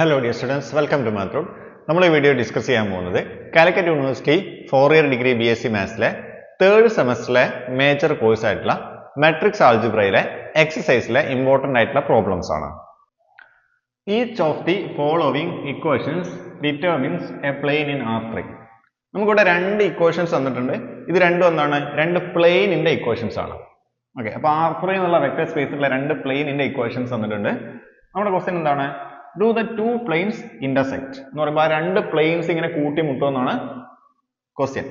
Hello dear students welcome to മാത്രം നമ്മൾ ഈ വീഡിയോ ഡിസ്കസ് ചെയ്യാൻ പോകുന്നത് Calicut university four year degree B S C മാത്സിലെ third സെമസ്റ്ററിലെ മേജർ കോഴ്സ് ആയിട്ടുള്ള മെട്രിക്സ് ആൾജിബ്രയിലെ എക്സസൈസിലെ ഇമ്പോർട്ടന്റ് ആയിട്ടുള്ള പ്രോബ്ലംസ് ആണ്. Each of the following equations determines a plane in R three നമുക്കിവിടെ രണ്ട് ഇക്വേഷൻസ് തന്നിട്ടുണ്ട് ഇത് രണ്ടും എന്താണ്? രണ്ട് പ്ലെയിനിന്റെ ഇക്വേഷൻസ് ആണ്. ഓക്കെ അപ്പോൾ ആർ ത്രീ എന്നുള്ള വെക്ടർ സ്പേസിലുള്ള രണ്ട് പ്ലെയിനിന്റെ ഇക്വേഷൻസ് തന്നിട്ടുണ്ട് നമ്മുടെ ക്വസ്റ്റ്യൻ എന്താണ്? Do the two planes intersect എന്ന് പറയുമ്പോൾ ആ രണ്ട് പ്ലെയിൻസ് ഇങ്ങനെ കൂട്ടിമുട്ടുമെന്നാണ് question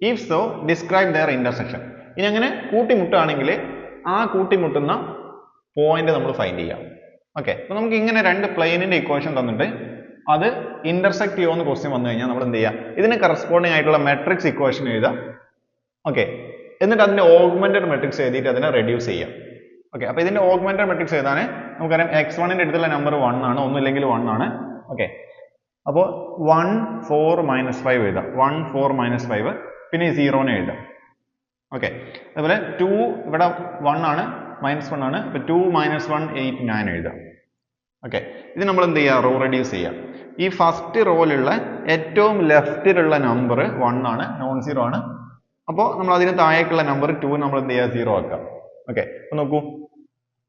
if so describe their intersection ഇനി അങ്ങനെ കൂട്ടിമുട്ടുകയാണെങ്കിൽ ആ കൂട്ടിമുട്ടുന്ന പോയിന്റ് നമ്മൾ ഫൈൻഡ് ചെയ്യാം. ഓക്കെ അപ്പൊ നമുക്ക് ഇങ്ങനെ രണ്ട് പ്ലെയിനിന്റെ ഇക്വേഷൻ തന്നിട്ട് അത് ഇന്റർസെക്ട് ചെയ്യുമെന്ന് ക്വസ്റ്റ്യൻ വന്നു കഴിഞ്ഞാൽ നമ്മൾ എന്ത് ചെയ്യാം? ഇതിന് കറസ്പോണ്ടിങ് ആയിട്ടുള്ള മെട്രിക്സ് ഇക്വേഷൻ എഴുതാം. ഓക്കെ എന്നിട്ട് അതിന്റെ ഓഗ്മെന്റഡ് മെട്രിക്സ് എഴുതിയിട്ട് അതിനെ റെഡ്യൂസ് ചെയ്യാം. ഓക്കെ അപ്പൊ ഇതിന്റെ ഓഗ്മെന്റഡ് മെട്രിക്സ് ഏതാണ്? നമുക്കറിയാം എക്സ് വണ്ണിന്റെ അടുത്തുള്ള നമ്പർ വൺ ആണ് ഒന്നുമില്ലെങ്കിൽ വൺ ആണ്. ഓക്കെ അപ്പോൾ വൺ ഫോർ മൈനസ് ഫൈവ് എഴുതാം. വൺ ഫോർ മൈനസ് ഫൈവ് പിന്നെ സീറോനെ എഴുതാം. ഓക്കെ അതുപോലെ ടു ഇവിടെ വൺ ആണ് മൈനസ് വൺ ആണ്. അപ്പൊ two minus one eight nine എഴുതാം. ഓക്കെ ഇത് നമ്മൾ എന്ത് ചെയ്യുക റോ റെഡ്യൂസ് ചെയ്യാം. ഈ ഫസ്റ്റ് റോയിലുള്ള ഏറ്റവും ലെഫ്റ്റിലുള്ള നമ്പർ വൺ ആണ് നോൺ സീറോ ആണ്. അപ്പോൾ നമ്മൾ അതിന് താഴേക്കുള്ള നമ്പർ ടു നമ്മൾ എന്ത് ചെയ്യുക സീറോ ആക്കാം. ഓക്കെ അപ്പൊ നോക്കൂ.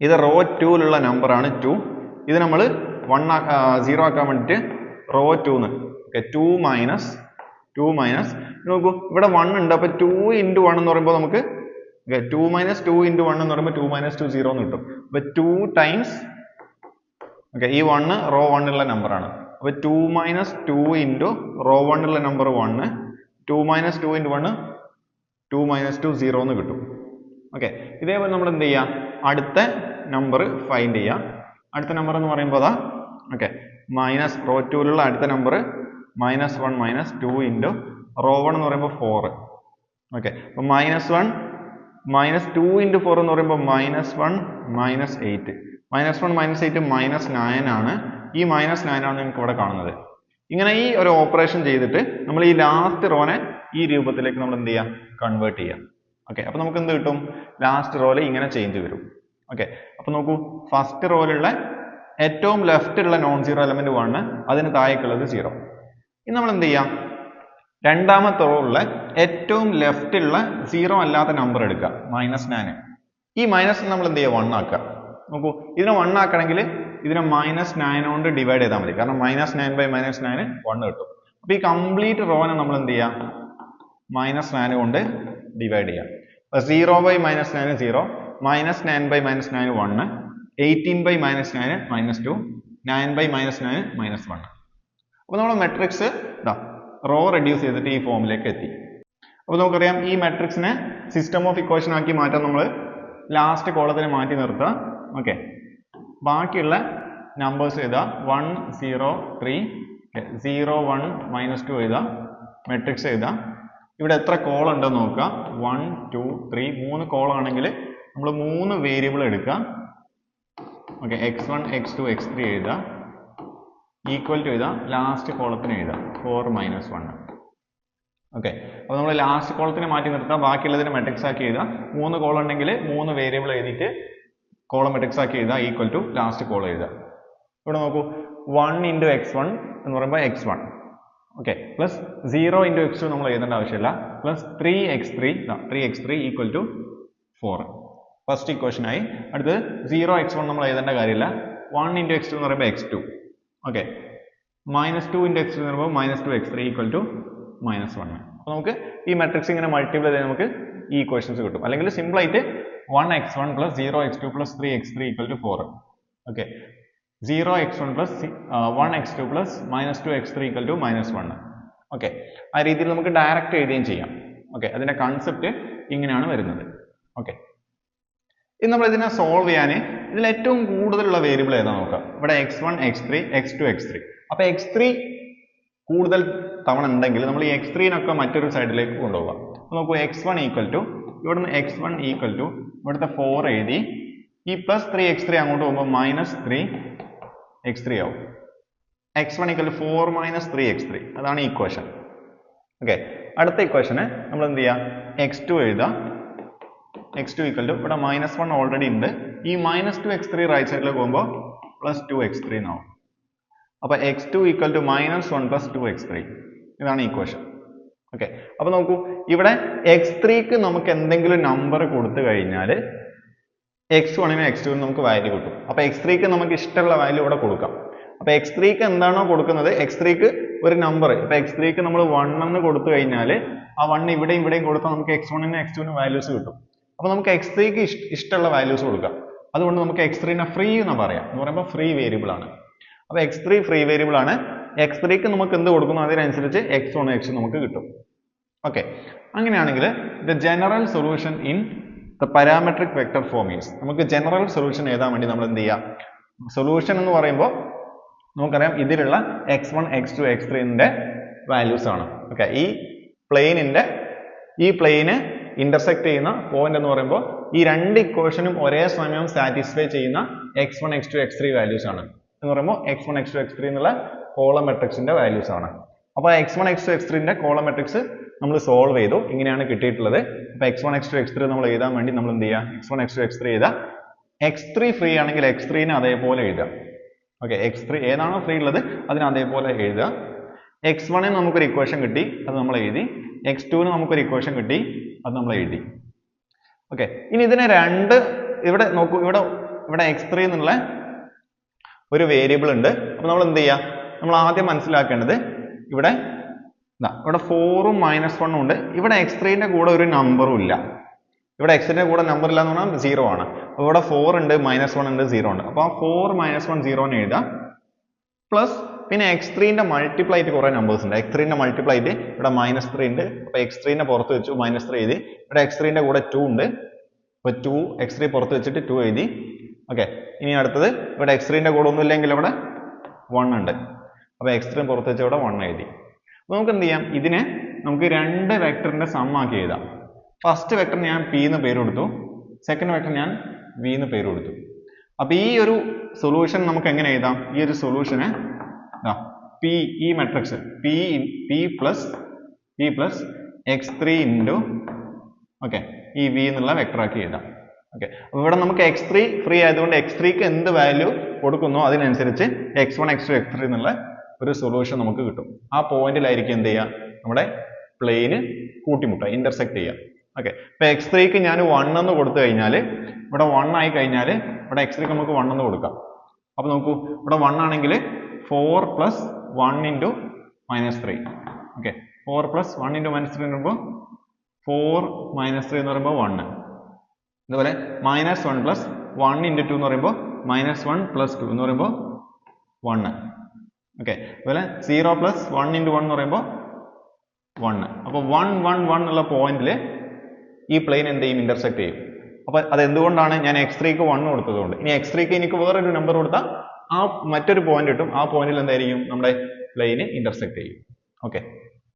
ഇത് റോ ടൂലുള്ള നമ്പർ ആണ് ടു ഇത് നമ്മൾ വൺ സീറോ ആക്കാൻ വേണ്ടിയിട്ട് row ടൂന്ന് okay two minus two minus നോക്കൂ ഇവിടെ വൺ ഉണ്ട്. അപ്പോൾ ടു ഇന്റു വൺ എന്ന് പറയുമ്പോൾ നമുക്ക് two minus two into one എന്ന് പറയുമ്പോൾ ടു മൈനസ് ടു സീറോ എന്ന് കിട്ടും. അപ്പോൾ ടു ടൈംസ് ഓക്കെ ഈ വണ്ണ് റോ വണ്ണുള്ള നമ്പറാണ് അപ്പൊ two minus two into row വണ്ണുള്ള number one two minus two into one two minus two zero എന്ന് കിട്ടും. ഓക്കെ ഇതേപോലെ നമ്മൾ എന്ത് ചെയ്യുക അടുത്ത നമ്പർ ഫൈൻഡ് ചെയ്യുക അടുത്ത നമ്പർ എന്ന് പറയുമ്പോൾ അതാ ഓക്കെ മൈനസ് റോ ടൂലുള്ള അടുത്ത number minus one minus two into row one എന്ന് പറയുമ്പോൾ ഫോർ ഓക്കെ അപ്പോൾ minus one minus two into four എന്ന് പറയുമ്പോൾ minus one minus eight minus one minus eight minus nine ആണ്. ഈ മൈനസ് നയൻ ആണ് നിങ്ങൾക്ക് ഇവിടെ കാണുന്നത്. ഇങ്ങനെ ഈ ഒരു ഓപ്പറേഷൻ ചെയ്തിട്ട് നമ്മൾ ഈ ലാസ്റ്റ് റോനെ ഈ രൂപത്തിലേക്ക് നമ്മൾ എന്ത് ചെയ്യുക കൺവേർട്ട് ചെയ്യാം. ഓക്കെ അപ്പൊ നമുക്ക് എന്ത് കിട്ടും ലാസ്റ്റ് റോയിൽ ഇങ്ങനെ ചേഞ്ച് വരും. ഓക്കെ അപ്പൊ നോക്കൂ. ഫസ്റ്റ് റോയിലുള്ള ഏറ്റവും ലെഫ്റ്റ് ഉള്ള നോൺ സീറോ എലമെന്റ് വണ് അതിന് താഴേക്കുള്ളത് സീറോ ഇനി നമ്മൾ എന്ത് ചെയ്യാം? രണ്ടാമത്തെ റോയിലുള്ള ഏറ്റവും ലെഫ്റ്റ് ഉള്ള സീറോ അല്ലാത്ത നമ്പർ എടുക്കുക. മൈനസ് നയൻ ഈ മൈനസ് നമ്മൾ എന്ത് ചെയ്യുക? വൺ ആക്കുക. നോക്കൂ. ഇതിനെ വൺ ആക്കണമെങ്കിൽ ഇതിനെ മൈനസ് നയൻ കൊണ്ട് ഡിവൈഡ് ചെയ്താൽ മതി. കാരണം minus nine by minus nine one കിട്ടും. അപ്പോൾ ഈ കംപ്ലീറ്റ് റോനെ നമ്മൾ എന്ത് ചെയ്യാം? മൈനസ് നയൻ കൊണ്ട് ഡിവൈഡ് ചെയ്യാം. അപ്പോൾ zero by minus nine zero minus nine by minus nine one eighteen by minus nine minus two nine by minus nine minus one അപ്പോൾ നമ്മൾ മെട്രിക്സ് ഇതാ റോ റെഡ്യൂസ് ചെയ്തിട്ട് ഈ ഫോമിലേക്ക് എത്തി. അപ്പോൾ നമുക്കറിയാം ഈ മെട്രിക്സിനെ സിസ്റ്റം ഓഫ് ഇക്വേഷൻ ആക്കി മാറ്റാൻ നമ്മൾ ലാസ്റ്റ് കോളത്തിന് മാറ്റി നിർത്തുക ഓക്കെ ബാക്കിയുള്ള നമ്പേഴ്സ് എഴുതാം one zero three zero one minus two എഴുതാം മെട്രിക്സ് എഴുതാം ഇവിടെ എത്ര കോൾ ഉണ്ടെന്ന് നോക്കുക. വൺ ടു ത്രീ മൂന്ന് കോൾ ആണെങ്കിൽ നമ്മൾ മൂന്ന് വേരിയബിൾ എടുക്കുക okay X one X two X three എഴുതുക. ഈക്വൽ ടു എഴുതാം ലാസ്റ്റ് കോളത്തിന് എഴുതാം ഫോർ മൈനസ് വൺ ഓക്കെ അപ്പോൾ നമ്മൾ ലാസ്റ്റ് കോളത്തിന് മാറ്റി നിർത്താം. ബാക്കിയുള്ളതിന് മെട്രിക്സ് ആക്കി എഴുതാം മൂന്ന് കോൾ ഉണ്ടെങ്കിൽ മൂന്ന് വേരിയബിൾ എഴുതിയിട്ട് കോളം മെട്രിക്സ് ആക്കി എഴുതാം ഈക്വൽ ടു ലാസ്റ്റ് കോൾ എഴുതാം ഇവിടെ നോക്കൂ. വൺ ഇന്റു എക്സ് വൺ എന്ന് പറയുമ്പോൾ X one okay plus zero into X two നമ്മൾ എഴുതേണ്ട ആവശ്യമില്ല. Plus three X three three X three equal to four first equation ആയി. അടുത്തത് സീറോ എക്സ് വൺ നമ്മൾ എഴുതേണ്ട കാര്യമില്ല. വൺ ഇന്റു എക്സ് ടു എന്ന് പറയുമ്പോൾ X two okay minus two into X two എന്ന് പറയുമ്പോൾ minus two X three equal to minus one അപ്പോൾ നമുക്ക് ഈ മെട്രിക്സ് ഇങ്ങനെ മൾട്ടിപ്ലൈ ചെയ്ത് നമുക്ക് ഈ ഇക്വേഷൻസ് കിട്ടും. അല്ലെങ്കിൽ സിമ്പിളായിട്ട് one X one plus zero X two plus three X three equal to four okay zero X one plus one X two plus minus two X three equal to minus one okay ആ രീതിയിൽ നമുക്ക് direct എഴുതുകയും ചെയ്യാം. Okay അതിന്റെ concept ഇങ്ങനെയാണ് വരുന്നത്. Okay ഇനി നമ്മൾ ഇതിനെ സോൾവ് ചെയ്യാൻ ഇതിൽ ഏറ്റവും കൂടുതലുള്ള വേരിയബിൾ ഏതാ നോക്കാം ഇവിടെ X one X three X two X three അപ്പോൾ എക്സ് ത്രീ കൂടുതൽ തവണ ഉണ്ടെങ്കിൽ നമ്മൾ ഈ എക്സ് ത്രീനൊക്കെ മറ്റൊരു സൈഡിലേക്ക് കൊണ്ടുപോകാം. നമുക്ക് നോക്കൂ എക്സ് വൺ ഈക്വൽ ടു ഇവിടുന്ന് എക്സ് വൺ ഈക്വൽ ടു ഇവിടുത്തെ ഫോർ എഴുതി ഈ പ്ലസ് ത്രീ എക്സ് ത്രീ അങ്ങോട്ട് പോകുമ്പോൾ മൈനസ് ത്രീ എക്സ് ത്രീ ആവും. X one equal four minus three X three അതാണ് ഇക്വേഷൻ ഓക്കെ അടുത്ത ഇക്വേഷന് നമ്മൾ എന്ത് ചെയ്യാം? എക്സ് ടു എഴുതാം. എക്സ് ടു ഈക്വൽ ടു ഇവിടെ മൈനസ് വൺ ഓൾറെഡി ഉണ്ട്. ഈ minus two X three right സൈഡിൽ പോകുമ്പോൾ പ്ലസ് ടു എക്സ് ത്രീ എന്നാവും അപ്പോൾ X two equal to minus one plus two X three ഇതാണ് ഇക്വേഷൻ ഓക്കെ അപ്പോൾ നോക്കൂ. ഇവിടെ എക്സ് ത്രീക്ക് നമുക്ക് എന്തെങ്കിലും നമ്പർ കൊടുത്തു കഴിഞ്ഞാൽ എക്സ് വണ്ണിനും എക്സ് ടുവിനും നമുക്ക് വാല്യൂ കിട്ടും. അപ്പോൾ എക്സ് ത്രീക്ക് നമുക്ക് ഇഷ്ടമുള്ള വാല്യൂ ഇവിടെ കൊടുക്കാം. അപ്പോൾ എക്സ് ത്രീക്ക് എന്താണോ കൊടുക്കുന്നത്? എക്സ് ത്രീക്ക് ഒരു നമ്പർ ഇപ്പോൾ എക്സ് ത്രീക്ക് നമ്മൾ വൺ എന്ന് കൊടുത്തു കഴിഞ്ഞാൽ ആ വൺ ഇവിടെയും ഇവിടെയും കൊടുത്താൽ നമുക്ക് എക്സ് വണ്ണിനും എക്സ് ടുവിനും വാല്യൂസ് കിട്ടും. അപ്പോൾ നമുക്ക് എക്സ് ത്രീക്ക് ഇഷ്ടമുള്ള വാല്യൂസ് കൊടുക്കാം. അതുകൊണ്ട് നമുക്ക് എക്സ് ത്രീനെ ഫ്രീ എന്ന് പറയാം. എന്ന് പറയുമ്പോൾ ഫ്രീ വേരിയബിൾ ആണ്. അപ്പോൾ എക്സ് ത്രീ ഫ്രീ വേരിയബിൾ ആണ്. എക്സ് ത്രീക്ക് നമുക്ക് എന്ത് കൊടുക്കുന്നു? അതിനനുസരിച്ച് എക്സ് വൺ എക്സ് നമുക്ക് കിട്ടും. ഓക്കെ അങ്ങനെയാണെങ്കിൽ the general solution in the parametric vector form നമുക്ക് ജനറൽ സൊല്യൂഷൻ എഴുതാൻ വേണ്ടി നമ്മൾ എന്ത് ചെയ്യുക സൊല്യൂഷൻ എന്ന് പറയുമ്പോൾ നമുക്കറിയാം ഇതിലുള്ള X one X two X ത്രീന്റെ values ആണ്. ഓക്കെ ഈ പ്ലെയിനിന്റെ ഈ പ്ലെയിന് ഇന്റർസെക്ട് ചെയ്യുന്ന പോയിന്റ് എന്ന് പറയുമ്പോൾ ഈ രണ്ട് ഇക്വേഷനും ഒരേ സമയം സാറ്റിസ്ഫൈ ചെയ്യുന്ന x one x two x three values ആണ്. എന്ന് പറയുമ്പോൾ x one x two x three എന്നുള്ള കോളം മെട്രിക്സിന്റെ വാല്യൂസ് ആണ്. അപ്പോൾ x one x two x ത്രീന്റെ column matrix നമ്മൾ സോൾവ് ചെയ്തു. ഇങ്ങനെയാണ് കിട്ടിയിട്ടുള്ളത്. അപ്പോൾ x one x two x three നമ്മൾ എഴുതാൻ വേണ്ടി നമ്മൾ എന്ത് ചെയ്യുക x one x two x three എഴുതാം. എക്സ് ത്രീ ഫ്രീ ആണെങ്കിൽ എക്സ് ത്രീനെ അതേപോലെ എഴുതാം. ഓക്കെ എക്സ് ത്രീ ഏതാണോ ഫ്രീ ഉള്ളത് അതിന് അതേപോലെ എഴുതുക എക്സ് വണ്ണിന് നമുക്കൊരു ഇക്വേഷൻ കിട്ടി അത് നമ്മൾ എഴുതി. എക്സ് ടുവിന് നമുക്കൊരു ഇക്വേഷൻ കിട്ടി അത് നമ്മൾ എഴുതി. ഓക്കെ ഇനി ഇതിനെ രണ്ട് ഇവിടെ നോക്കൂ. ഇവിടെ ഇവിടെ എക്സ് ത്രീ എന്നുള്ള ഒരു വേരിയബിൾ ഉണ്ട്. അപ്പോൾ നമ്മൾ എന്ത് ചെയ്യുക നമ്മൾ ആദ്യം മനസ്സിലാക്കേണ്ടത് ഇവിടെ ഇവിടെ ഫോറും മൈനസ് വണ്ണും ഉണ്ട്. ഇവിടെ എക്സ് ത്രീന്റെ കൂടെ ഒരു നമ്പറും ഇല്ല. ഇവിടെ എക്സിന്റെ കൂടെ നമ്പർ ഇല്ല എന്ന് പറഞ്ഞാൽ സീറോ ആണ്. അപ്പോൾ ഇവിടെ ഫോർ ഉണ്ട് മൈനസ് വൺ ഉണ്ട് സീറോ ഉണ്ട്. അപ്പോൾ ആ ഫോർ മൈനസ് വൺ സീറോന്ന് എഴുതാം. പ്ലസ് പിന്നെ എക്സ് ത്രീന്റെ മൾട്ടിപ്ലൈ ആയിട്ട് കുറേ നമ്പേഴ്സ് ഉണ്ട്. എക്സ് ത്രീന്റെ മൾട്ടിപ്ലൈ ആയിട്ട് ഇവിടെ മൈനസ് ത്രീ ഉണ്ട്. അപ്പോൾ എക്സ് ത്രീനെ പുറത്ത് വെച്ചു മൈനസ് ത്രീ എഴുതി. ഇവിടെ എക്സ് ത്രീന്റെ കൂടെ ടു ഉണ്ട്. അപ്പോൾ ടു എക്സ് ത്രീ പുറത്ത് വെച്ചിട്ട് ടു എഴുതി. ഓക്കെ ഇനി അടുത്തത് ഇവിടെ എക്സ് ത്രീന്റെ കൂടെ ഒന്നുമില്ലെങ്കിൽ ഇവിടെ വൺ ഉണ്ട്. അപ്പോൾ എക്സ് ത്രീ പുറത്ത് വെച്ച് ഇവിടെ വൺ എഴുതി. നമുക്ക് എന്ത് ചെയ്യാം? ഇതിനെ നമുക്ക് രണ്ട് വെക്ടറിന്റെ സമ്മാക്കി എഴുതാം. ഫസ്റ്റ് വെക്ടർ ഞാൻ പി എന്ന് പേര് കൊടുത്തു. സെക്കൻഡ് വെക്ടർ ഞാൻ വി എന്ന് പേര് കൊടുത്തു. അപ്പോൾ ഈ ഒരു സൊല്യൂഷൻ നമുക്ക് എങ്ങനെ എഴുതാം? ഈ ഒരു സൊല്യൂഷന് പി ഈ matrix P P plus P plus x three into okay ഈ വി എന്നുള്ള വെക്ടറാക്കി എഴുതാം. ഓക്കെ അപ്പോൾ ഇവിടെ നമുക്ക് എക്സ് ത്രീ ഫ്രീ ആയതുകൊണ്ട് എക്സ് ത്രീക്ക് എന്ത് വാല്യൂ കൊടുക്കുന്നോ? അതിനനുസരിച്ച് x one x two x three എന്നുള്ള ഒരു സൊല്യൂഷൻ നമുക്ക് കിട്ടും. ആ പോയിന്റിലായിരിക്കും എന്ത് ചെയ്യുക? നമ്മുടെ പ്ലെയിന് കൂട്ടിമുട്ടുക ഇന്റർസെക്ട് ചെയ്യുക. ഓക്കെ ഇപ്പൊ എക്സ് ത്രീക്ക് ഞാൻ വൺ എന്ന് കൊടുത്തു കഴിഞ്ഞാൽ ഇവിടെ വൺ ആയി കഴിഞ്ഞാൽ ഇവിടെ എക്സ് ത്രീക്ക് നമുക്ക് വൺ എന്ന് കൊടുക്കാം. അപ്പൊ നോക്കൂ ഇവിടെ വൺ ആണെങ്കിൽ four plus one into minus three okay four plus one into minus three എന്ന് പറയുമ്പോൾ ഫോർ മൈനസ് ത്രീ എന്ന് പറയുമ്പോൾ വണ് അതുപോലെ minus one plus one into two എന്ന് പറയുമ്പോൾ മൈനസ് വൺ പ്ലസ് ടു എന്ന് പറയുമ്പോൾ വൺ ഓക്കെ അതുപോലെ zero plus one into one എന്ന് പറയുമ്പോൾ വൺ അപ്പോൾ വൺ വൺ വൺ ഉള്ള പോയിന്റിൽ ഈ പ്ലെയിൻ എന്ത് ചെയ്യും? ഇന്റർസെക്ട് ചെയ്യും. അപ്പോൾ അത് എന്തുകൊണ്ടാണ് ഞാൻ എക്സ് ത്രീക്ക് വൺ കൊടുത്തതുകൊണ്ട്? ഇനി എക്സ് ത്രീക്ക് എനിക്ക് വേറൊരു നമ്പർ കൊടുത്താൽ ആ മറ്റൊരു പോയിന്റ് കിട്ടും ആ പോയിന്റിൽ എന്തായിരിക്കും? നമ്മുടെ പ്ലെയിന് ഇന്റർസെക്ട് ചെയ്യും. ഓക്കെ